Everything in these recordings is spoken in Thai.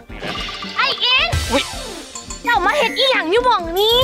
ากนี่แหละไอ้เองอุ๊ยเจ้ามาเฮ็ดอีหยังอยู่หม่องนี้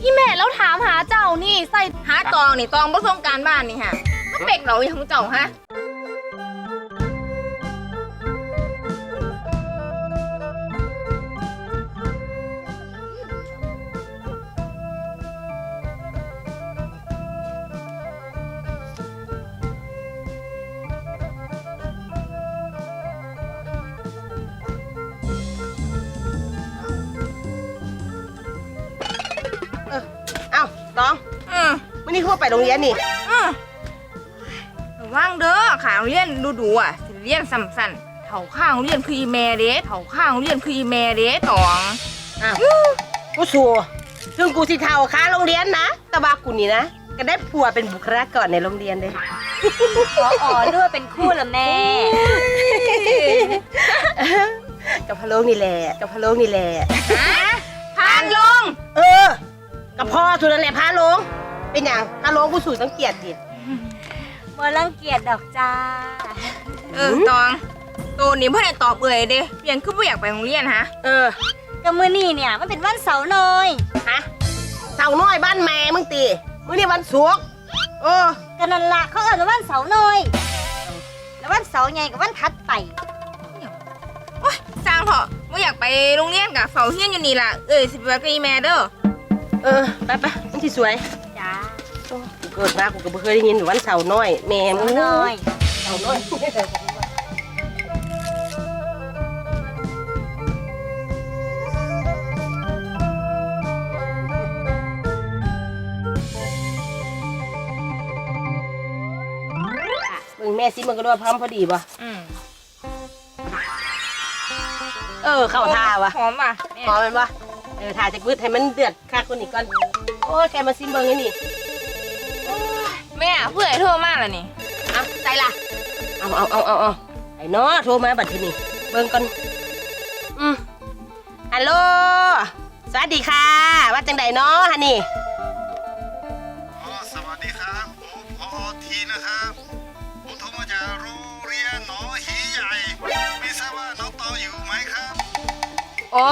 พี่แม่แล้วถามหาเจ้านี่ใส่หาตองนี่ตองบ่ส่งการบ้านนี่ฮะมันเป็กเราอีหยังเจ้าฮะ นนี้เขาไปโรงเรียนนี่ อืมระว่างเด้อขาโรงเรียนดูดูๆอะสิเรียนซ้ำซันเถาข้างโรงเรียนคืออีแม่เด้เถาข้างโรงเรียนคืออีแม่เด้ตอง อ้าว กูสัวถึงกูสิเท่าค้าโรงเรียนนะ แต่ว่ากูนี่นะ ก็ได้ผัวเป็นบุคลากรในโรงเรียนเลยอ๋ออ๋อเลือเป็นคู่ละแม่ กับพะโล้งนี่แหละ กับพะโล้งนี่แหละฮะผ่านลง เออ กับพ่อสุดนั่นแหละพาโลง เป็นอย่างพาโลงกูสู่สังเกียจดิบ่รังเกียจดอกจ้า เออตองโตนี่พ่อได้ตอบเอ่ยเด้เพียงคือบ่อยากไปโรงเรียนฮะ เออก็มื้อนี้เนี่ยมันเป็นวันเสาร์น้อยฮะเสาน้อยบ้านแม่มึงตีมื้อนี้วันศุกร์เออก็นั่นละเขาเอิ้นว่าวันเสาร์น้อย แล้ววันเสาร์ใหญ่กับวันถัดไปโอ๊ยสร้างเถอะบ่อยากไปโรงเรียนกับเฝ้าเฮียนอยู่นี่ล่ะเอ้ยสิไปกับอีแม่เด้อ เออ ไปไปมันที่สวยจ้าโอ้กู เกิดมากูก็บ่เคยได้ยินวันเสาร์น้อย แม่มึงน้อยเสาร์น้อยมึงแม่ซิมึงก็ด้วยพร้อมพอดีป่ะอืมเออเข้าท่าวะหอมป่ะแม่พอมันป่ะเออถ่ายจากพืชให้มันเดือดคักคนนี้ก่อน โอ้ยแกมาซิมเบิงไอ้นี่ แม่เพื่อนโทรมาแล้วนี่เอาใจละเอาเอาเอาเอาเอาไอ้น้อโทรมาบัดทีนี้เบิ่งก่อนอืมฮัลโหลสวัสดีค่ะ ว่าจังใดเนาะฮันนี่อ๋อสวัสดีครับ ผมพอทีนะครับ ผมโทรมาจากโรงเรียนหนองหีใหญ่ไม่ทราบว่าน้องตองอยู่ไหมครับ โอ้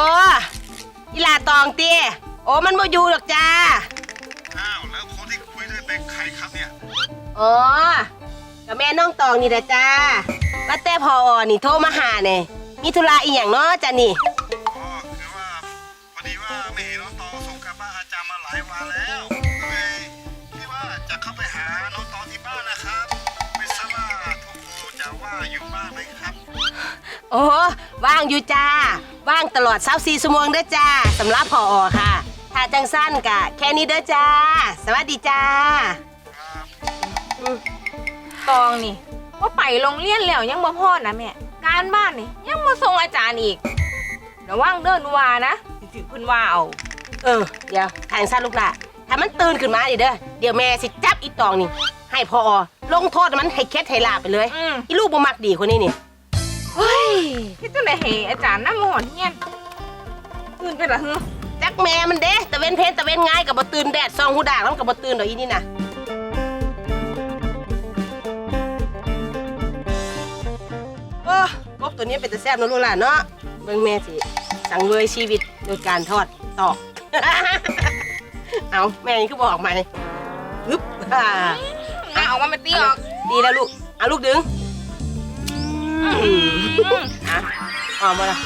อีหลาตองเตี้ยโอ้มันบ่อยู่หรอกจ้า อ๋อกับแม่น้องตองนี่แหละจ้าว่าแต่พอนี่โทรมาหาเนี่ยมีธุระอีหยังเนาะจ้ะนี่อ๋อคือว่าพอดีว่าไม่เห็นน้องตองส่งกลับบ้านอาจารย์มาหลายวันแล้วก็เลยคิดว่าจะเข้าไปหาน้องตองที่บ้านนะครับไม่ทราบว่าทุกคนจะว่าอยู่บ้านไหมครับโอ้ว่างอยู่จ้า ว่างตลอด24ชั่วโมงเด้อจ้าสำหรับพอค่ะถ้าจังสั้นกะแค่นี้เด้อจ้า สวัสดีจ้า ตองนี่ว่าไปโรงเรียนแล้วยังบ่พอนะแม่การบ้านนี่ยังมาส่งอาจารย์อีกระวังเดินวานะสิถือเพิ่นว่าเอาเออ เดี๋ยวทางสั้นลูกละถ้ามันตื่นขึ้นมาดิเด้อเดี๋ยวแม่สิจับอีตองนี่ ให้พอลงโทษมันให้เคล็ดให้ลาบไปเลยอืม อีลูกบ่มักดีคนนี้นี่เฮ้ยคิดจังได๋ให้อาจารย์นำมาหอนเฮียนตื่นกันละฮึจักแม่มันเด้ตะเว้นเพลตะเว้นง่ายกับบ่ตื่นแดดซองหูด่างแล้วกับบ่ตื่นดอกอีนี่น่ะ ตัวนี้เป็นตะแซ่บเนาะลูกหลานเนาะเบิ่งแม่สิสังเวยชีวิตโดยการทอดตอก เอาแม่นี่คือบอกมาเลยฮึบอ่างาออกมาไม่ตีออกดีแล้วลูกเอาลูกดึงอืมอะออกมาละ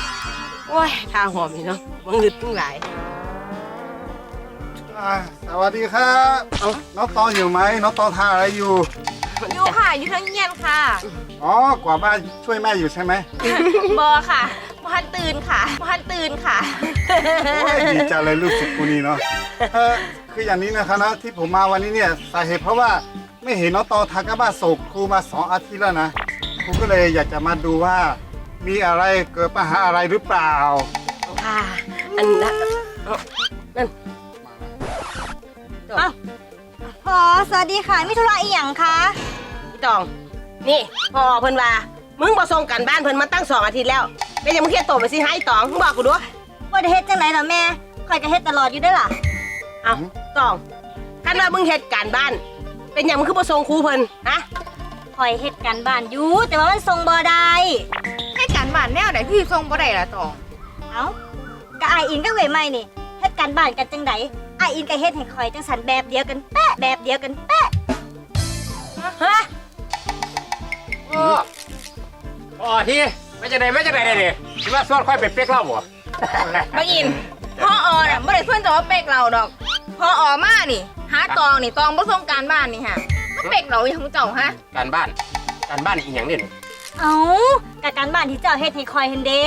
โอ้ยทาหอมนี่เนาะมันงึดทั้งหลายอ่าสวัสดีครับเอ้าน้องตองอยู่ไหม น้องตองทำอะไรอยู่ อยู่ค่ะ อยู่ทั้งเฮียนค่ะอ๋อกว่าดบ้านช่วยแม่อยู่ใช่ไหมบอค่ะบ่ทันตื่นค่ะบ่ทันตื่นค่ะ โอ้ยดีจังเลยลูกศิษย์คนนี้เนาะเออคืออย่างนี้นะครับนะที่ผมมาวันนี้เนี่ยสาเหตุเพราะว่าไม่เห็นน้องตองทำการบ้านส่งครูมาสองอาทิตย์แล้วนะครูก็เลยอยากจะมาดูว่า มีอะไรเกิดปัญหาอะไรหรือเปล่า ค่ะ อันนั้นเอานั่นเอ้าพ อ สวัสดีค่ะมิธุระอีหยังคะ พี่ตอง นี่พ่อเพิ่นว่า มึงบ่ส่งกันบ้านเพิ่นมาตั้งสองอาทิตย์แล้วเป็นยังมึงเครียดโตไปสิให้ตองมึงบอกกูดูว่าได้เฮ็ดจังไหนล่ะแม่คอยจะเฮ็ดตลอดอยู่เด้อล่ะ เอาตองคันว่ามึงเฮ็ดการบ้าน เป็นยังมึงคือบ่ส่งครูเพิ่นฮะคอยเฮ็ดการบ้านอยู่แต่ว่ามันส่งบ่ได้ให้การบ้านแนวไหนที่ส่งบ่ได้ล่ะตอง เอ้าก็อายอินก็เวยไม่นี่เฮ็ดการบ้านกันจังได อายอินก็เฮ็ดให้คอยจังสันแบบเดียวกันแป๊ะแบบเดียวกันแป๊ะฮะอ๋อที่ไม่จะได้ไม่จะได้เลยดิคิดว่าส่วนค่อยเป็นเป๊กเล่าบ่บางอินพ่ออน่ะบ่ได้ส่วนจะว่าเป็กเราดอกพ่ออมานี่หาตองนี่ตองบ่ส่งการบ้านนี่ฮะมันเป็กเราอย่างของเจ้าฮะการบ้านการบ้านอีกอย่างนี่เอ้ากับการบ้านที่เจ้าเฮ็ดให้คอยเห็นเด้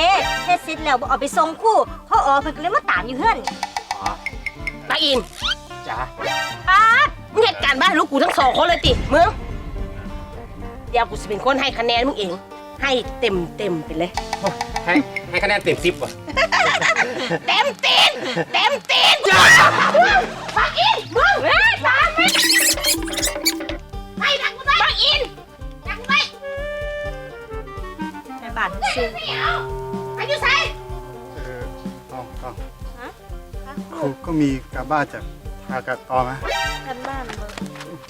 เฮ็ดเสร็จแล้วบ่เอาไปส่งครู่พ่ออ๋อเพิ่นก็เลยมาตามอยู่เฮือนอ๋อ ตาอินจ้าป้าดมึงเหตุการณ์บ้านลูกกูทั้งสองคนเลยติมึงเดี๋ยวกูจะเป็นคนให้คะแนนมึงเอง ให้เต็มเต็มๆไปเลย ให้ให้คะแนนเต็มสิบบ่เต็มตีนเต็มตีนบักอินมึงเฮ้ยตามไปไปดักกูไปบักอินดักกูไปการบ้านซื่อไม่เอาไปอยู่ไสเครูก็มีกาบ้าจากทากาตอไหมการบ้านบ่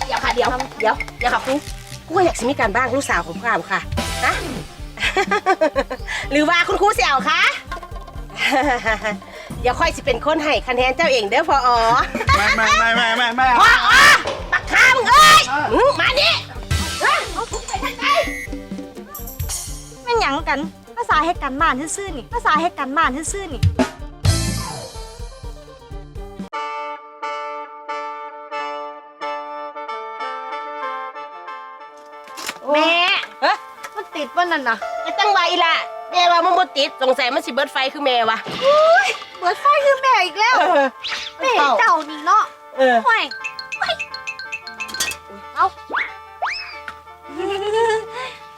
เดี๋ยวค่ะเดี๋ยวเดี๋ยวเดี๋ยวค่ะครูกูก็อยากสิมีการบ้านลูกสาวของพรามค่ะนะ หรือว่าคุณครูเสี่ยวคะ เดี๋ยวค่อยสิเป็นคนให้คะแนนเจ้าเองเด้อพออ๋อไม่ไม่ไม่ไม่ไม่ไม่พออ๋อปักข้ามงเอ้ยอืมมาดิเฮ้ยเอาทุกไปทางไหนแม่นหยังกัน ภาษาเฮ็ดการบ้านซื่อๆนี่ ภาษาเฮ็ดการบ้านซื่อๆนี่ แม่เฮ้ยมันติดป่ะนั่นน่ะไอ้จังหวะอีล่ะแม่ว่ามันบ่ติดสงสัยมันสิเบิดไฟคือแม่วะเปิดไฟคือแม่อีกแล้วแม่เจ้านี่เนาะเออห่วย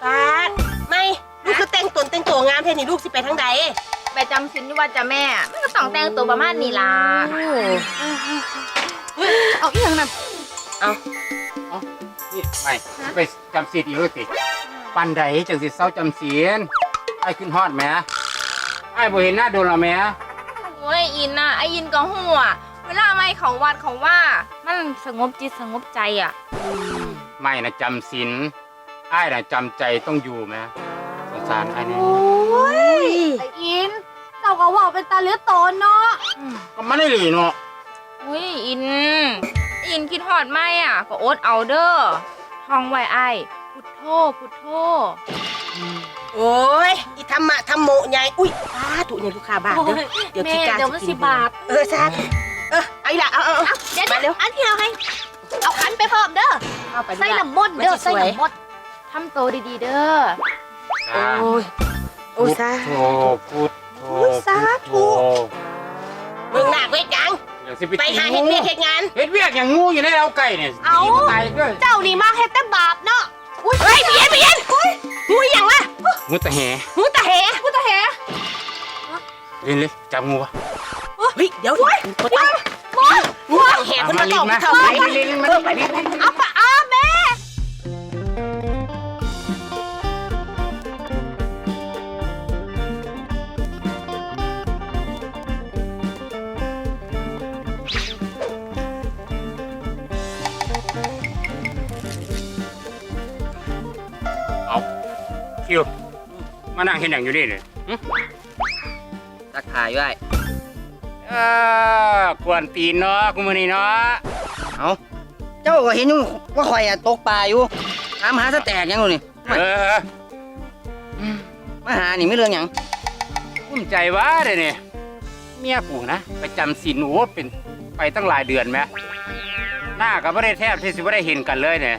ปาดไม่ลูกคือแต่งตนแต่งตัวงามแท้นี่ลูกสิไปทางใดไปจำสินอยู่ว่าจะแม่มันก็ต้องแต่งตัวประมาณนี้ล่ะเอาอีหยังนั่นนี่ ไม่ไปจำศีลอีกเลยติ ปันใดจังสิเศร้าจำศีลไอ้ขึ้นฮอดแหม่ไอ้บ่เห็นหน้าโดนและแหม่โอ้ยอินน่ะไออินก็หัวเวลาไม่เขาวัดเขาว่า มันสงบจิตสงบใจอะ ไม่นะจำศีลไอ้น่ะจำใจต้องอยู่แหม่สงสารไอ้นี่โอ้ยไอ้อินเจ้าก็ว่าเป็นตาเหลือโตนเนาะก็มันได้หลีเนาะ อุ้ยอิน อินคิดฮอดไหมอะ ก็โอ๊ตเอาเด้อท่องไว้ไอ้พุทโธพุทโธโอ้ยอีธรรมะธรรมโมใหญ่อุ้ยป้าถูกเนี่ยลูกค้าบ้านเด้อเดี๋ยวแม่ขี้กาเดี๋ยวมันสิบาทเออใช่เออเอาอีล่ะเอาเอาเอาเดี๋ยวมาเร็วอันที่เราให้ เอาขันไปเพิ่มเด้อเอาไปใส่ลูกหลาน้ำมนต์เด้อมันสิใส่สวยน้ำมนต์ทำโตวดีๆเด้อจ้าโอ้ยโอ้ยซาโธพุทโธโอ้ยสาธุพุทโธเมืองหนักเวทยัง อย่างสิไปไปตีหางูเฮ็ดเวียกเฮ็ดงาน เฮ็ดเวียกอย่างงูอยู่ในเราไก่เนี่ยเอาตีมันตายเลยเจ้านี่มากเฮ็ดแต่บาปเนาะเฮ้ยเพียนเพียนงูอหย่างวะงูตะแหงูตาแหกูจะแห่เล่นเลยจับงูวะเฮ้ยเดี๋ยวตัวตั้งงูตาแหคนมาตอบเท่าไหร่มาลินมาลินมาลินเอาปะ คิวมานั่งเห็นอย่างอยู่นี่เลยหึตักถ่ายด้วยเออกวนตีนเนาะกูมือนี่เนาะเอาเจ้าก็เห็นอยู่ว่าข่อยอะตกปลาอยู่ถามหาสแตกยังอยู่นี่เออมาหานี่ไม่เรื่องหยังภูมิใจวะเดี๋ยวนี้เมียกูนะไปจำศีลโอ้เป็นไปตั้งหลายเดือนไหมหน้าก็ไม่ได้แทบที่สิไม่ได้เห็นกันเลยเนี่ย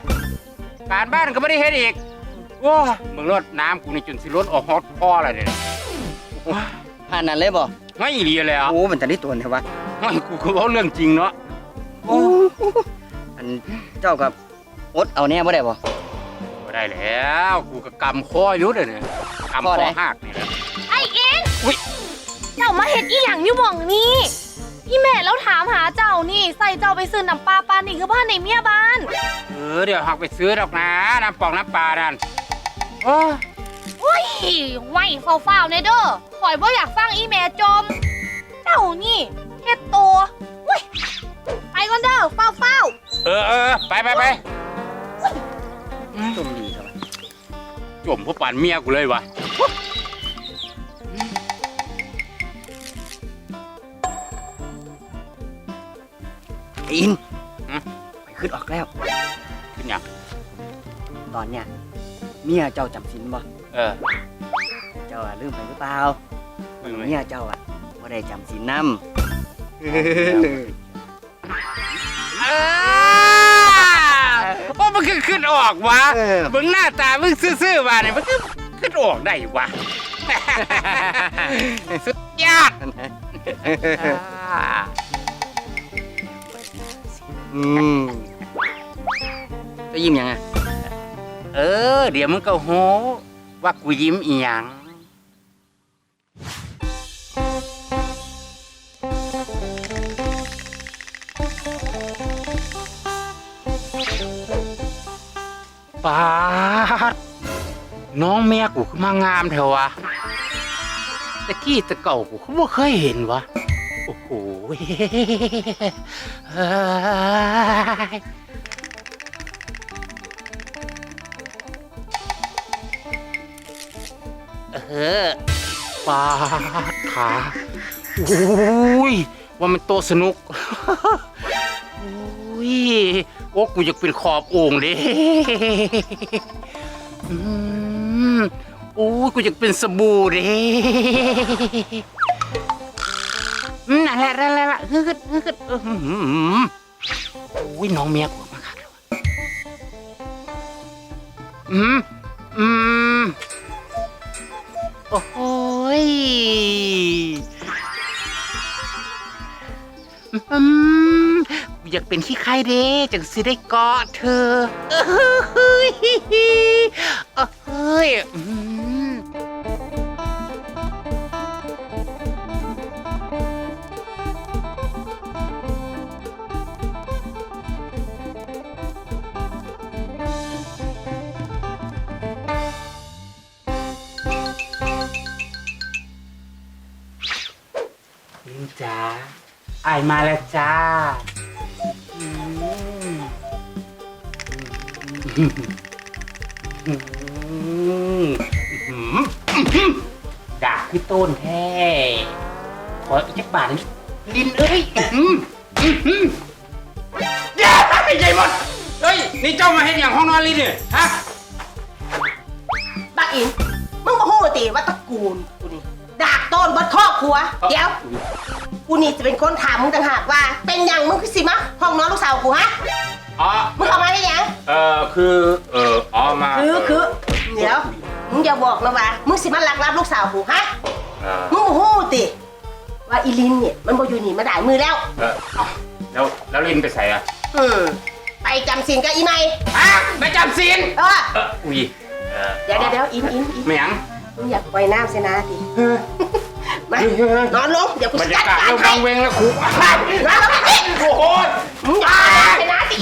การบ้านก็ไม่ได้เห็นอีก ว้าเมืองรถน้ำกูนี่จนสิรถออกฮอตพ่ออะไรเนี่ยผ่านนั้นเลยบ่ไม่อีหลีเลยอะโอ้มันจะได้ตัวเนี่ยวะไม่กูก็เอาเรื่องจริงเนาะอันเจ้ากับอดเอาแน่บ่ได้บ่บ่ได้แล้วกูก็กำคออยู่เดี๋ยวนี้กำคข้ออไหนหักนี่แหละไอ้อินอุ๊ยเจ้ามาเฮ็ดอีหยังอยู่หม่องนี่พี่แม่แล้วถามหาเจ้านี่ใส่เจ้าไปซื้อน้ำปลาปลานี่คือบ้านในเมียบ้าน เออเดี๋ยวหักไปซื้อดอกนะน้ำปองน้ำปลานั่นโอ้าอุ้ยไหวเฝ้าๆเนเด้อข่อยบ่อยากฟังอีแม่จม เจ้านี่เฮ็ดตัวไปก่อนเด้อเฝ้าๆ เออเออเออไปไปไปจมดีครับจมพวกปานเมียกูเลยวะอินไปขึ้นออกแล้ว ขึ้นหยังตอนเนี้ย เมียเจ้าจำสินบ่เออเจ้าอะลืมไปหรือเปล่ามึงไหมเมียเจ้าอะบ่ได้จำสินนำเออโอ้มันคือขึ้นออกวะเออ มึงหน้าตามึงซื่อๆมาเนี่ยมันคือขึ้นออกได้วะ สุดยอดอืมจะยิ้มยังไง เออ เดี๋ยวมึงก็โหว่ากูยิ้มอีหยังปาดน้องเมียกูคือมางามเถอะวะตะกี้ตะเก่ากูก็บ่เคยเห็นวะ โอ้โหเฮ้ย เออปาขาโอ้ยว่ามันโตสนุกโอ้ยโอ้กูอยากเป็นขอบโอ่งเด้อืมโอ้ยกูอยากเป็นสบู่เด้อืมนั่นแหละนั่นแหละฮึดฮึดอื้อหือโอ้ยน้องเมียกูมาคักเลยวะอืมอืม โอ้โหยอืมอยากเป็นขี้ไข่เด้จังสิได้กอดเธอเอ้ยเอ้ยอืม ไอายมาแล้วจ้าอืมอืมอืมด่าคือต้นแท้ขออีกจักบาทหนึงลินเอ้ยอืมอืมอืมอย่าใหญ่หมดเฮ้ย นี่เจ้ามาเห็นอย่างห้องนอนลินเนี่ยฮะ บักอินมึงมาฮู้ติว่าตระกูลกูนี่ดากต้นเบดครอบครัว เดี๋ยว กูนี่จะเป็นคนถามมึงต่างหากว่า เป็นหยังมึงคือสิมาห้องนอนลูกสาวกูฮะ อ๋อ มึงเอามาได้หยัง เออคือ เอออ๋อมาคือ คือ เดี๋ยว มึงอย่าบอกนะว่ามึงสิมาลักรับลูกสาวกูฮะ เออมึงมาฮู้ติ ว่าอีลินเนี่ยมันบ่อยู่นี่มาได้มือแล้ว เออเอาแล้ว แล้วลินไปใส่อะอืมไปจำศีลกับอีไมฮะไปจำศีลเออเอออุ้ยเออเดี๋ยวเดี๋ยวเดี๋ยวอินอินอินไม่หยังมึงอยากปล่อยน้ำเสนาติ มานอนลงเดี๋ยวกูบรรจัยาดกาศการเริ่มให้วังเวงแล้วครูนอนลงไปโอ้โห มึงอย่าปล่อยน้ำสิ